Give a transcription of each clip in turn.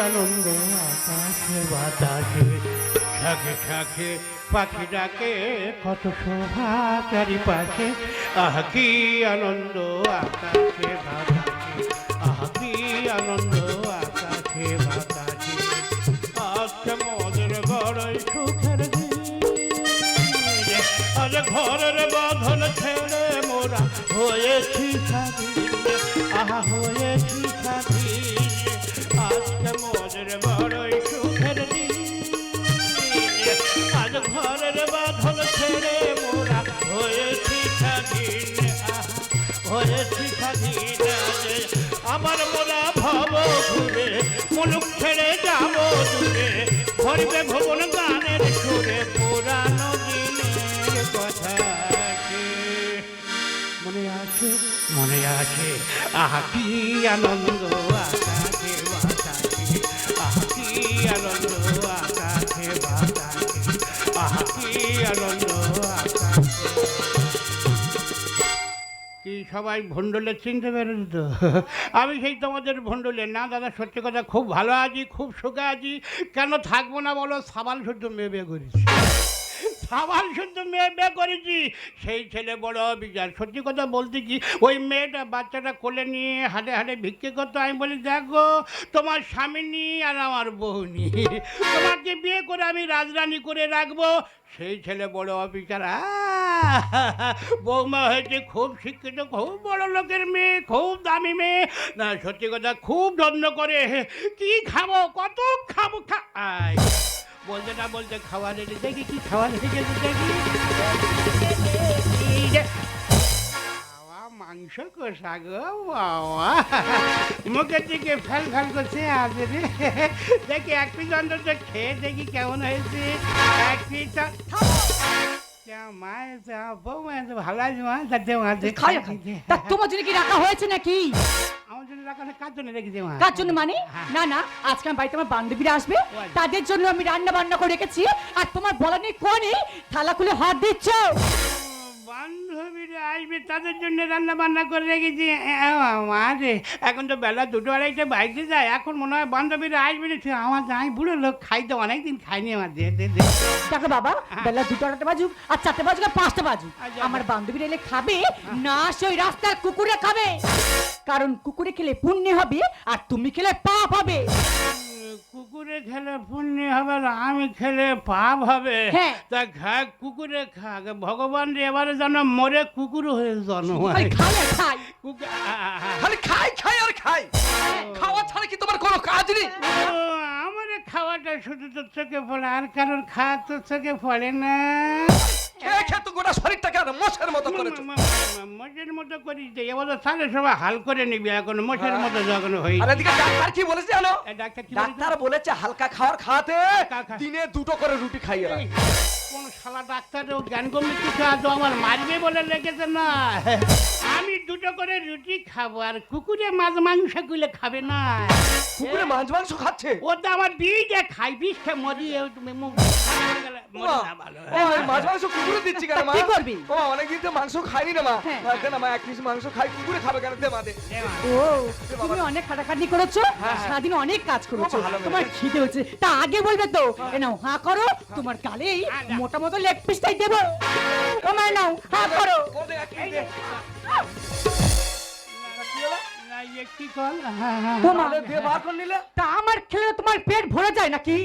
আনন্দ আকাশে বাতাসে শাখে শাখে পাখি ডাকে, কত শোভা চারিপাশে আহ, কি আনন্দ আকাশে বাতাসে, আহ, কি আনন্দ আকাশে বাতাসে। আজকে মদের বড়ই সুখের ঘরের বাঁধন ছেড়ে কি আনন্দ সবাই ভণ্ডলে চিনতে পেরেছ তো? আমি সেই তোমাদের ভণ্ডলে। না, দাদা, সত্যি কথা, খুব ভালো আছি, খুব সুখে আছি। কেন থাকব না বলো? সাবাল শুদ্ধ মেয়ে করেছি। সাবাল শুদ্ধ মেয়ে বিয়ে করেছি। সেই ছেলে বড় বিচার সত্যি কথা বলতে কি, ওই মেয়েটা বাচ্চাটা কোলে নিয়ে হাটে হাটে ভিক্ষে করতো। আমি বলি, দেখো, তোমার স্বামী নিয়ে আর আমার বউ নিয়ে তোমাকে বিয়ে করে আমি রাজরানি করে রাখব। সেই ছেলে বড় অফিসার বৌমা হয়েছে খুব শিক্ষিত, খুব বড় লোকের মেয়ে, খুব দামি মেয়ে। না, সত্যি কথা খুব যত্ন করে। কি খাব, কত খাব? খা বলতে না বলতে খাওয়া রেখে দেখি কি খাওয়া গেছে দেখি। মাংস কষা গো বাবা। মুখের দিকে ফেল ফেল করছে আজ রে। দেখি এক পিস অন্তত খেয়ে দেখি কেমন হয়েছে। এক পিস তোমার জন্য কি রাখা হয়েছে নাকি আমার জন্য রাখা কার জন্য রেখেছে কার জন্য মানে। না না আজকে আমার বাড়িতে আমার বান্ধবীরা আসবে। তাদের জন্য আমি রান্না বান্না করে রেখেছি আর তোমার বলা নেই কোনে থালা খুলে হাত দিচ্ছ বান্ধবীরা আসবে তাদের জন্য রান্না বান্না করে রেখেছি। মারে এখন তো বেলা দুটো আড়াইটে বাইকে যায় এখন মনে হয় বান্ধবীরা আসবে না আমার যাই বুড়ো লোক খাইতে অনেকদিন খাইনি আমার দে দে দে। দেখো বাবা বেলা দুটো আড়াইটা বাজুক আর চারটে বাজুক আর পাঁচটা বাজুক। আচ্ছা। আমার বান্ধবীরা এলে খাবে না সে ওই রাস্তার কুকুরে খাবে। কারণ কুকুরে খেলে পুণ্য হবে আর তুমি খেলে পাপ হবে। কুকুরে খেলে পুণ্য হবে আর আমি খেলে পাপ হবে। হ্যাঁ। তা খা কুকুরে খা ভগবান রে এবারে যেন মরে কুকুর হয়ে জন্ম। খালি খাই খাই আর খাই। খাওয়া ছাড়া কি তোমার কোনো কাজ নেই? আমার খাওয়াটা শুধু তোর চোখে পড়ে আর কারোর খাওয়া তোর চোখে পড়ে না। খেয়ে খেয়ে তো গোটা শরীরটাকে আর মোষের মতো করেছ। মোষের মতো করিস এবার সালে সবাই হাল করে নিবি এখন মোষের মতো যখন হই। আর এদিকে ডাক্তার কি বলেছে জানো? ডাক্তার বলেছে? হালকা খাওয়ার খাওয়াতে। দিনে দুটো করে রুটি খাইয়ে রাখ। এই, কোন শালা ডাক্তারও জ্ঞান কমে কিছু আজ আমার মারবে বলে লেগেছে না? আমি দুটো করে রুটি খাব আর কুকুরে মাছ মাংস গুলে খাবে না। কুকুরে মাছ মাংস খাচ্ছে? ও তো আমার বিয়ে খাই বিষ খেয়ে মরি এ তুমি গেলে মাছ মাংস কুকুরে দিচ্ছি কেন মা? কি করবি? ও অনেকদিন তো মাংস খাইনি না মা। হ্যাঁ। দে না মা এক পিস মাংস খাই কুকুরে খাবে কেন? দে মা দে। ও তুমি অনেক খাটাখাটি করেছ হ্যাঁ, হ্যাঁ। সারাদিন অনেক কাজ করেছ। ভালো তোমার। খিদে হচ্ছে। তা আগে বলবে তো। এ নাও হা করো। তোমার আচ্ছা। মোটা মতো লেগ পিসটাই দেবো। তোমায় নাও হা করো। কল? দিয়ে বার করে নিলে? তা আমার খেলে তোমার পেট ভরে যায় নাকি?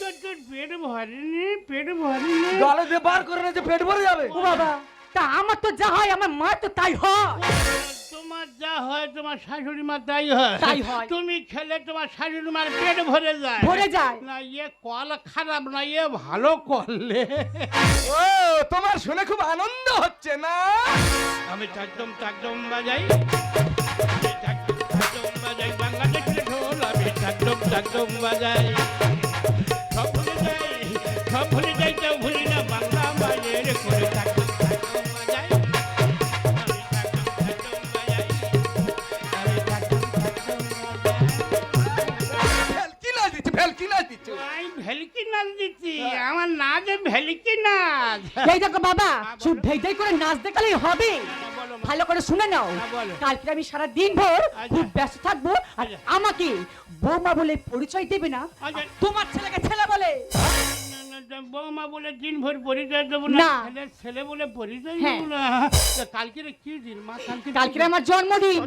তো পেট ভরেনি পেট ভরেনি। গালে দিয়ে বার করে যে পেট ভরে যাবে? ও বাবা তা আমার তো যা হয় আমার মা তো তাই হয়। তোমার যা হয় তোমার শাশুড়ি মা তাই হয়। তাই হয়। তুমি খেলে তোমার শাশুড়ি মার পেট ভরে যায়। ভরে যায়। না ইয়ে কল খারাপ না ইয়ে ভালো করলে ও তোমার শুনে খুব আনন্দ হচ্ছে না? আমি একদম একদম বাজাই। একদম একদম বাজাই সব ভুলে যাই সব ভুলে যাই ভুলি না বাংলা মায়ের করে আমার নাচ ভেলকি নাচ। এই দেখো বাবা। শুধু ঢেই করে নাচ দেখালেই হবে। ভালো করে শুনে নাও হ্যাঁ। কালকে আমি সারা দিন ভর আচ্ছা। খুব ব্যস্ত থাকব আর আচ্ছা। আমাকে বৌমা বলে পরিচয় দেবে না আচ্ছা। তোমার ছেলেকে ছেলে বলে বৌমা বলে দিন ভর পরিচয় দেবো না। ছেলে বলে পরিচয় হ্যাঁ। দেবো না কালকে কি দিন মা কালকে কালকে আমার জন্মদিন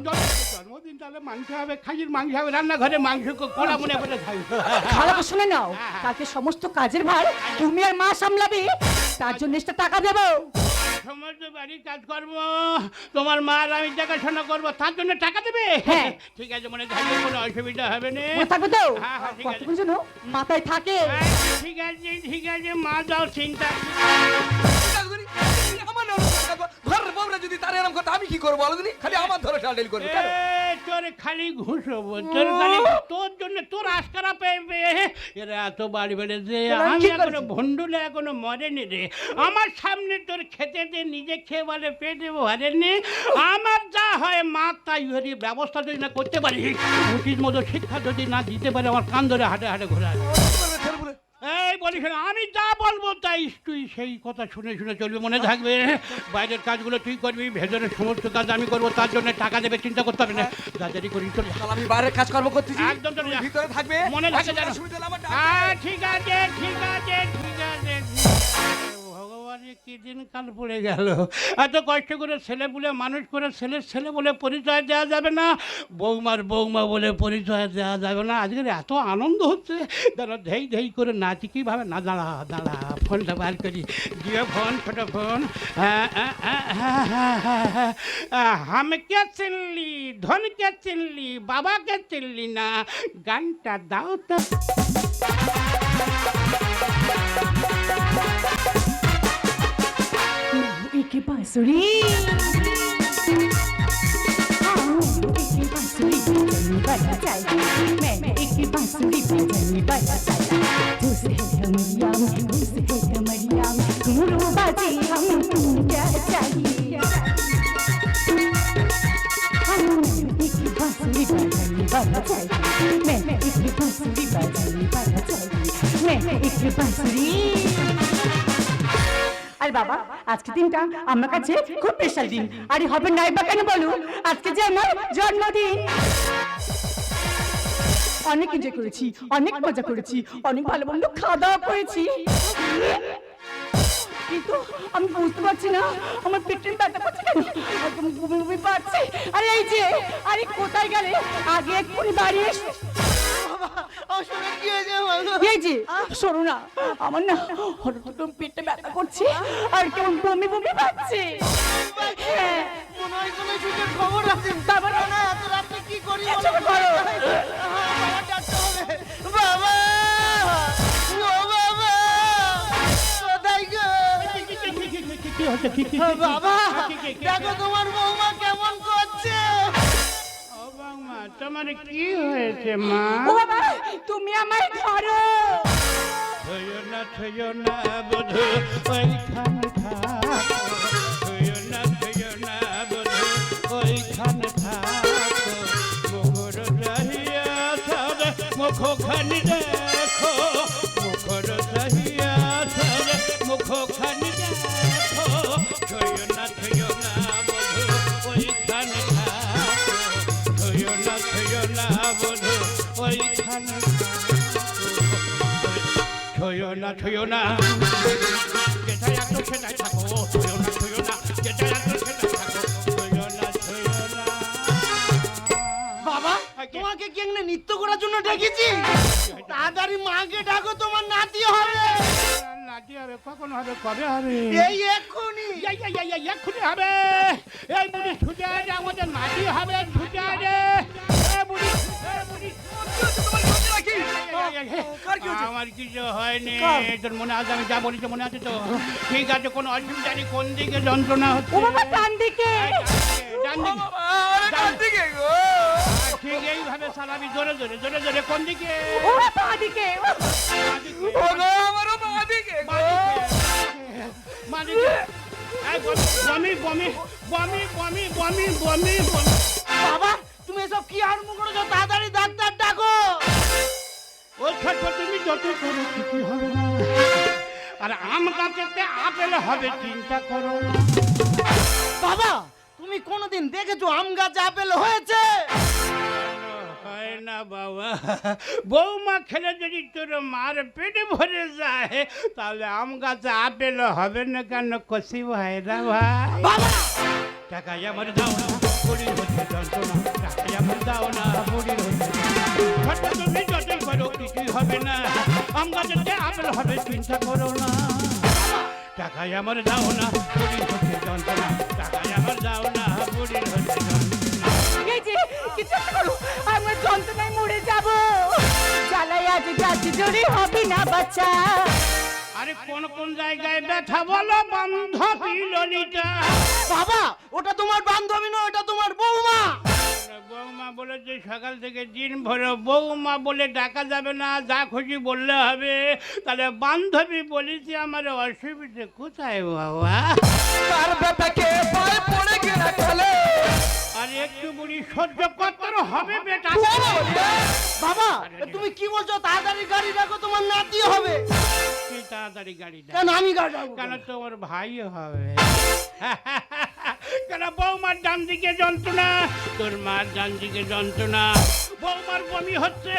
জন্মদিন তাহলে মাংস হবে খাসির মাংস হবে রান্নাঘরে মাংস কোলা মনে করে ভালো করে শুনে নাও হ্যাঁ। কালকে সমস্ত কাজের ভার তুমি আর মা সামলাবে তার জন্য এক্সট্রা টাকা দেবো সমস্ত বাড়ির কাজকর্ম তোমার মা আর আমি দেখাশোনা করব তার জন্য টাকা দেবে? হ্যাঁ। ঠিক আছে মনে থাকবে কোনো অসুবিধা হবে না। থাকবে তো? হ্যাঁ, হ্যাঁ, ঠিক আছে। কতক্ষণ যেন মাথায় থাকে। আচ্ছা, ঠিক আছে ঠিক আছে মা যাও চিন্তা। বউরা যদি তার এরকম কথা আমি কি করব বলো দিনি? খালি আমার ধরে করবে কেন? তোর খালি ঘুষ হব তোর খালি তোর জন্য তোর আশকারা পেয়ে এরা এত বাড়ি বেড়েছে এবার আমি এখনও ভন্ডুলে এখনও মরেনি রে। আমার সামনে তোর খেতে দে নিজে খেয়ে বলে পেটে ভরেনি আমার যা হয় মা তাই হরি ব্যবস্থা যদি না করতে পারি উচিত মতো শিক্ষা যদি না দিতে পারে আমার কান ধরে হাটে হাটে ঘোরায় বলিস আমি যা বলব তাই তুই সেই কথা শুনে শুনে চলবে মনে থাকবে। বাইরের কাজগুলো তুই করবি ভেতরের সমস্ত কাজ আমি করব তার জন্য টাকা দেবে চিন্তা করতে হবে না। দাদারি করি চলে। আমি বাইরের কাজকর্ম করতেছি। একদম চলে ভিতরে থাকবে। মনে থাকে হ্যাঁ ঠিক আছে ঠিক আছে ঠিক আছে। ভগবানের কি দিন কাল পড়ে গেল? এত কষ্ট করে ছেলে বলে, মানুষ করে ছেলের ছেলে বলে পরিচয় দেওয়া যাবে না। বৌমার বৌমা বলে পরিচয় দেওয়া যাবে না। আজকের এত আনন্দ হচ্ছে। দাঁড়া ধেই ধেই করে নাচি। কীভাবে? না, দাঁড়া দাঁড়া, ফোনটা বার করি। জিও ফোন, ছোটো ফোন। হ্যাঁ হ্যাঁ হ্যাঁ হামকে চিনলি, ধনকে চিনলি, বাবাকে চিনলি না। গানটা দাও তো। की बांसुरी मैं एक बांसुरी बजानी बजा जाए दूसरे আজকে দিনটা আমার কাছে খুব স্পেশাল দিন। আরে হবে নাই বা কেন বলো? আজকে যে আমার জন্মদিন। অনেক এনজয় করেছি, অনেক মজা করেছি, অনেক ভালো মন্দ খাওয়া দাওয়া করেছি। কিন্তু আমি বুঝতে পারছি না, আমার পেটের ব্যথা করছে কেন? একদম বমি বমি পাচ্ছে। আরে এই যে, আরে কোথায় গেলে? আগে এক্ষুনি বাড়ি এসে। এই যে শোনো না আমার না হঠাৎ পেটে ব্যথা করছে আর কেমন বমি বমি পাচ্ছে হ্যাঁ মনে হয় খবর আছে তারপর না এত কি করি। হ্যাঁ। বাবা বাবা দেখো তোমার বৌমা কেমন তোমার কি হয়েছে মা? ও বাবা তুমি আমায় ধরো। থইও না থইও না বধু ওইখান থাকো। মুখ খানি না বধু ওইখান না ছয়ো না। যেটা একটু সেটাই থাকো ছয়ো না ছয়ো না। যেটা একটু সেটাই থাকো ছয়ো না ছয়ো না। বাবা তোমাকে কি এখানে নৃত্য করার জন্য ডেকেছি? তাড়াতাড়ি মাকে ডাকো তোমার নাতি হবে। নাতি হবে কখন হবে কবে হবে? এই এক্ষুনি। এক্ষুনি হবে। এই বুড়ি ছুটে আমাদের নাতি হবে ছুটে আমার কিছু হয়নি। তোর মনে আছে আমি যা বলেছি মনে আছে তো? ঠিক আছে কোনো অসুবিধা নেই কোন দিকে যন্ত্রণা হচ্ছে? ও বাবা ডান দিকে। ডান দিকে, ডান দিকে। আরে ডান দিকে গো ঠিক এইভাবে সালামি জোরে জোরে জোরে জোরে কোন দিকে? ও বাঁ দিকে, ও গো আমারও বাঁ দিকে গো। বাঁ দিকে। বমি বমি বমি বমি বমি বমি বমি। তুমি এসব কি আরম্ভ করেছ? তাড়াতাড়ি ডাক্তার ডাকো। ও ছোট তুমি যত করো কিছু হবে না। আর আম গাছেতে আপেল হবে চিন্তা করো। বাবা তুমি কোনোদিন দেখেছ আম গাছে আপেল হয়েছে? হয় না বাবা। বৌমা খেলে যদি তোর মার পেটে ভরে যায় তাহলে আম গাছে আপেল হবে না কেন? কষি ভাই না ভাই। বাবা! টাকা আমার দাও বুড়ির হচ্ছে যন্ত্রণা। টাকা আমার দাও না বুড়ির হচ্ছে যন্ত্রণা। তুমি যত করো কিছুই হবে না? আম গাছেতে আপেল হবে, চিন্তা করো না। টাকায় আমার দাও না বুড়ির হচ্ছে যন্ত্রণা। টাকায় আমার দাও না বুড়ির হচ্ছে কিছু করো? আমরা যন্ত্রণায় মরে যাব। জ্বালাই আজ যাচ্ছি জোরে হবে না বাচ্চা। আরে কোন কোন জায়গায় ব্যথা বলো বান্ধবী ললিতা বাবা ওটা তোমার বান্ধবী নয় ওটা তোমার বৌমা। বৌমা বলেছে সকাল থেকে দিন ভরে বৌমা বলে ডাকা যাবে না যা খুশি বললে হবে। তাহলে বান্ধবী বলেছি আমার অসুবিধে কোথায় বাবা? তার বেটাকে পায়ে পড়ে গেলে আর একটু বুড়ি সহ্য করতে হবে বেটা। বাবা তুমি কি বলছো? তাড়াতাড়ি গাড়ি রাখো তোমার নাতি হবে। তুই তাড়াতাড়ি গাড়ি। কেন আমি গাড়ি কেন? তোমার ভাই হবে? কেন বৌমার ডান দিকে যন্ত্রণা? তোর মার ডান দিকে যন্ত্রণা। বৌমার বমি হচ্ছে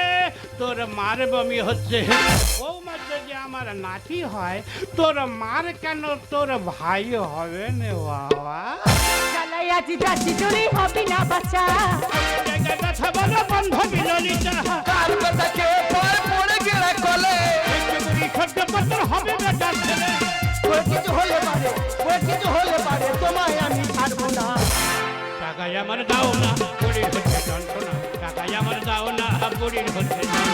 তোর মার বমি হচ্ছে। বৌমার যদি আমার নাতি হয় তোর মার কেন তোর ভাই হবে না বাবা? জ্বালাই আজ যাচ্ছি জোরে হবে না বাচ্চা জায়গায় কথা বলো বান্ধবী ললিতা তার বেটাকে পায়ে পড়ে গেলে বুড়ি সহ্য করতে হবে বেটার ছেলে ওর কিছু হলে পারে ওর কিছু হলে পারে তোমায় আমি ছাড়বো না। টাকায় আমার দাও না বুড়ির হচ্ছে যন্ত্রণা। টাকায় আমার দাও না হচ্ছে করো?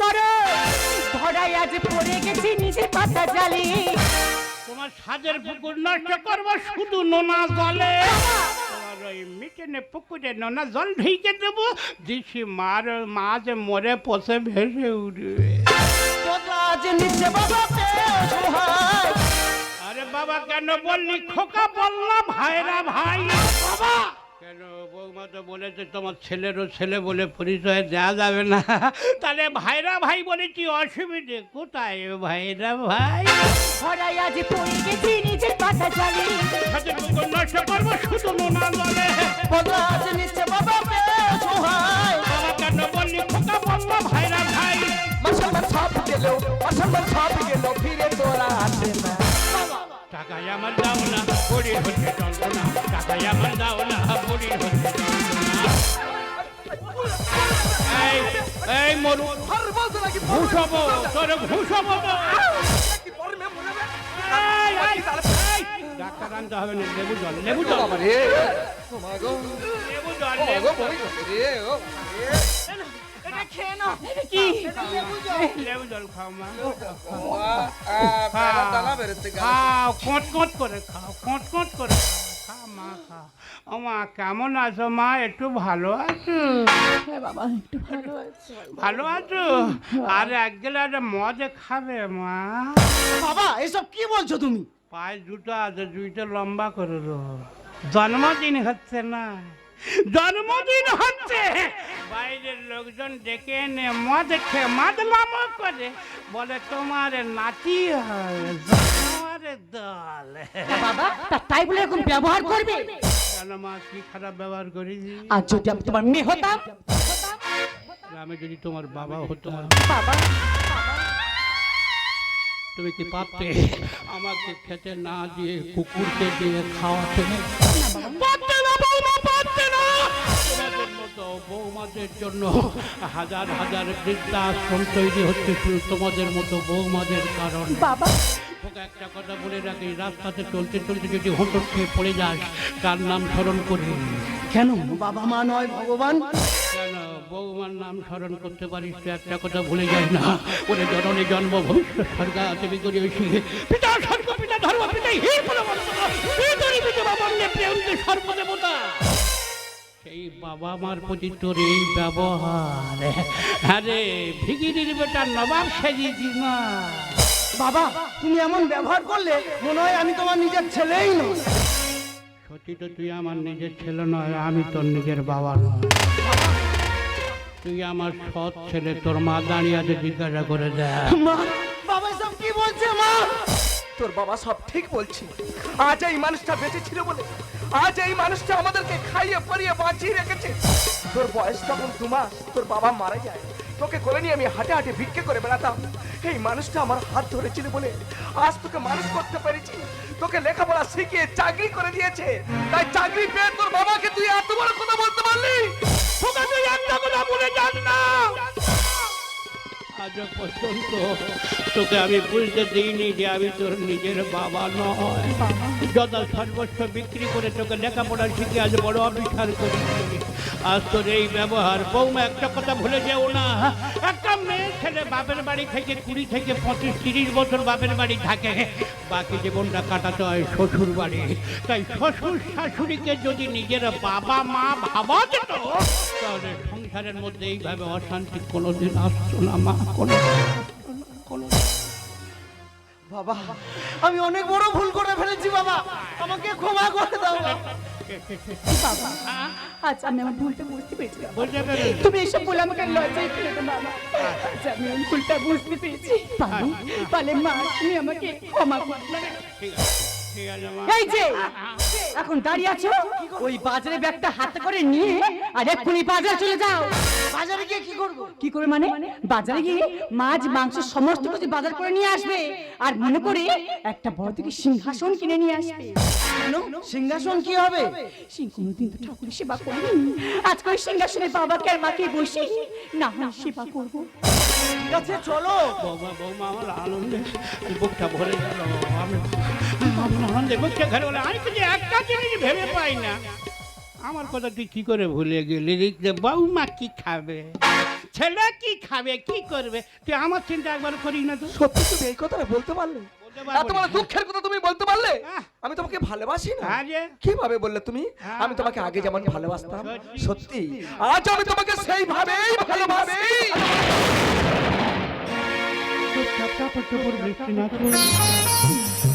করো। ধরাই আজ পড়ে গেছি নিজের পাতা জালে। সাজের পুকুর নষ্ট করব, শুধু নোনা জলে। মিটেনে পুকুরে নোনা জল ঢেকে দেবো দিছি মার মাছ মরে পচে ভেসে উঠবে। আরে বাবা, কেন বললি? খোকা বললাম ভাইরা ভাই। বাবা! কেন? বৌমা তো বলেছে তোমার ছেলেরও ছেলে বলে পরিচয় দেওয়া যাবে না। তাহলে ভাইরা ভাই বলেছি অসুবিধে? কোথায় ভাইরা ভাই? ধরাই আজ পড়ে গেছি নিজের পাতা জালে নষ্ট করব শুধু নোনা জলে তোতলা আজ নিচ্ছে বাবা পেয়ে বাবা কেন বললি খোকা বলল ভাইরা ভাই। সব গেল সব গেল ফিরে তোরা আসে না। টাকায় আমার দাও না বুড়ির হচ্ছে যন্ত্রণা। টাকায় আমার দাও না বুড়ির হচ্ছে এই এই মরু আর বলতো নাকি ঘুষ হব তোর ঘুষ হব তো কি পরে মে মরে যাবে এই, এই, এই, ডাক্তার আনতে হবে না লেবু জল লেবু জল। লেবু জল লেবু জল। বই রে ও এটা খেয়ে নাও কি লেবু জল খাও মা দানা খাও কোট কোট করে খাও কোট কোট করে খাও মা খা ও মা কেমন আছো মা একটু ভালো আছো হ্যাঁ বাবা একটু ভালো আছে ভালো আছো আর এক গেলে মদ খাবে মা বাবা এসব কি বলছো তুমি? পায়ে জুতো আছে জুইটা লম্বা করে দো জন্মদিন হচ্ছে না। জন্মদিন হচ্ছে! বাইরের লোকজন ডেকে এনে মদ খেয়ে মাদলাম করে। বলে তোমার নাতি হবে তোমার দল। বাবা তা- তাই বলে এরকম ব্যবহার করবে? কেন মা কি খারাপ ব্যবহার করেছি আর যদি আমি তোমার মেয়ে হতাম? আমি যদি তোমার বাবা হতাম বাবা। তুমি কি পারতে আমাকে খেতে না দিয়ে কুকুরকে দিয়ে খাওয়াতে না। মতো বৌমাদের জন্য হাজার হাজার বৃদ্ধাশ্রম তৈরি হচ্ছে শুধু তোমাদের মতো বৌমাদের কারণ। বাবা। তোকে একটা কথা বলে রাখি রাস্তাতে চলতে চলতে যদি হোঁটট খেয়ে পড়ে যাস কার নাম স্মরণ করি? কেন? বাবা মা নয় ভগবান। কেন? বৌমার নাম স্মরণ করতে পারিস তো একটা কথা ভুলে যাই না। ওরে জননী জন্ম ভবিষ্যৎ স্বর্গা তুমি করি পিতা স্বর্গ পিতা ধর্ম পিতা হি পিতরি পিতা বাবার প্রেম সর্বদেবতা। সেই বাবা মার প্রতি তোর এই ব্যবহার। আরে ভিগিরির বেটা নবাব সেজিয়েছিস না বাবা তুমি এমন ব্যবহার করলে মনে হয় আমি তোমার নিজের ছেলেই নই। সত্যি তো তুই আমার নিজের ছেলে নয় আমি তোর নিজের বাবা নয় তুই আমার সৎ ছেলে তোর মা দাঁড়িয়ে আছে জিজ্ঞাসা করে দেয় মা বাবা সব কি বলছে মা? তোর বাবা সব ঠিক বলছি। আজ এই মানুষটা বেঁচে ছিল বলে আজ এই মানুষটা আমাদেরকে খাইয়ে পরিয়ে বাঁচিয়ে রেখেছে। তোর বয়স তখন দু মাস, তোর বাবা মারা যায়। তোকে কোলে নিয়ে আমি হাঁটে হাঁটে ভিক্ষে করে বেড়াতাম। এই মানুষটা আমার হাত ধরেছিল বলে আজ তোকে মানুষ করতে পেরেছি। তোকে লেখাপড়া শিখিয়ে চাকরি করে দিয়েছে। তাই চাকরি পেয়ে তোর বাবাকে তুই এত বড় কথা বলতে পারলি? তোকে তুই একটা কথা তোকে আমি বুঝতে দিইনি যে আমি তোর নিজের বাবা নয়। যত সর্বস্ব বিক্রি করে তোকে লেখাপড়া শিখে আজ বড় অবিচার করেছি। আজ তোর এই ব্যবহার, বৌমা, একটা কথা ভুলে যেও না। একটা মেয়ে ছেলে বাপের বাড়ি থেকে কুড়ি থেকে পঁচিশ, তিরিশ বছর বাপের বাড়ি থাকে। বাকি জীবনটা কাটাতে হয় শ্বশুর বাড়ি। তাই শ্বশুর শাশুড়িকে যদি নিজের বাবা, মা ভাবা যেত, তাহলে সংসারের মধ্যে এইভাবে অশান্তি কোনোদিন আসতো না, মা কোনো বাবা, আমি অনেক বড় ভুল করে ফেলেছি, বাবা। আমাকে ক্ষমা করে দাও বাবা। বাবা আজ আমি আমার ভুলটা বুঝতে পেরেছি বুঝতে পেরেছি তুমি এসব বলে আমাকে লজ্জায় ফেলে দাও বাবা। আজ আমি আমার ভুলটা বুঝতে পেরেছি। বাবা তাহলে মা তুমি আমাকে ক্ষমা করো। ঠিক আছে মা। এই যে এখন দাঁড়িয়ে আছো? ওই বাজারে ব্যাগটা হাতে করে নিয়ে আর এক্ষুনি বাজার চলে যাও। বাজারে গিয়ে কি করব? কি করে মানে? বাজারে গিয়ে মাছ মাংস সমস্ত কিছু বাজার করে নিয়ে আসবে। আর মনে করে একটা বড় থেকে সিংহাসন কিনে নিয়ে আসবে। কেন? সিংহাসন কি হবে? সিং কোনোদিন তো ঠাকুরের সেবা করিনি। আজকে ওই সিংহাসনে বাবাকে আর মাকে বসে না হয় সেবা করব। ঠিক আছে চলো। বৌমা বৌমা আমার আনন্দে বুকটা ভরে গেল। আমি আমি আনন্দে বুকটা ঘরে বলে আমি কিন্তু একটা জিনিস ভেবে পাই না। আমার কথা তুই কি করে ভুলে গেলি যে বৌমা কি খাবে? ছেলে কি খাবে? কি করবে? তুই আমার চিন্তা একবার করিস না তো। সত্যি তুমি এই কথাটা বলতে পারলে? এত বড় না। দুঃখের কথা তুমি বলতে পারলে আহ। আমি তোমাকে ভালোবাসি না হ্যাঁ। কীভাবে বললে তুমি হ্যাঁ। আমি তোমাকে আগে যেমন ভালোবাসতাম সত্যি। আজ আমি তোমাকে সেইভাবেই ভালোবাসি চুপচাপ চাপড় চুপড় বৃষ্টি না করে।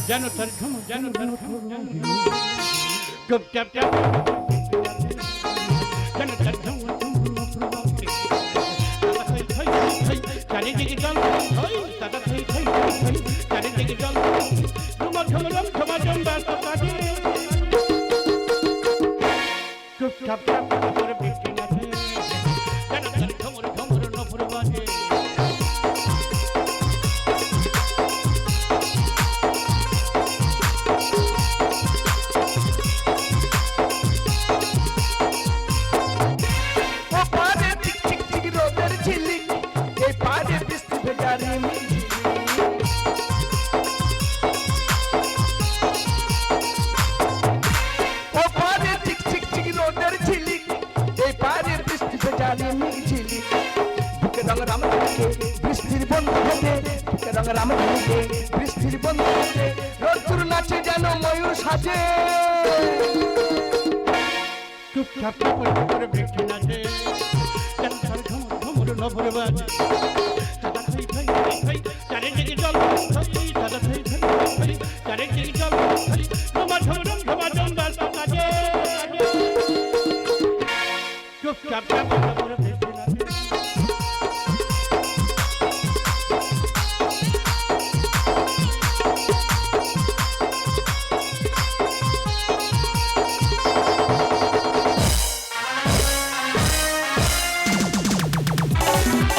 যেন তার যেন তার তার ঝুম ঝুম চারিদিকে জল চারিদিকে জল ঝুম ঝুমরম ঝুমাঝুম ব্যস্ত কাজে চুপচাপ চুপচাপ করে বেঁচে নাচে ক্যান্সার ঘুমর ঘুমর নভর বাজে দাদা খাই খাই খাই খাই চারে দিকে জল খাই দাদা খাই খাই খাই চারে দিকে জল খাই তোমার ঝমরম ঝমাঝম গাছ কাজে চুপচাপ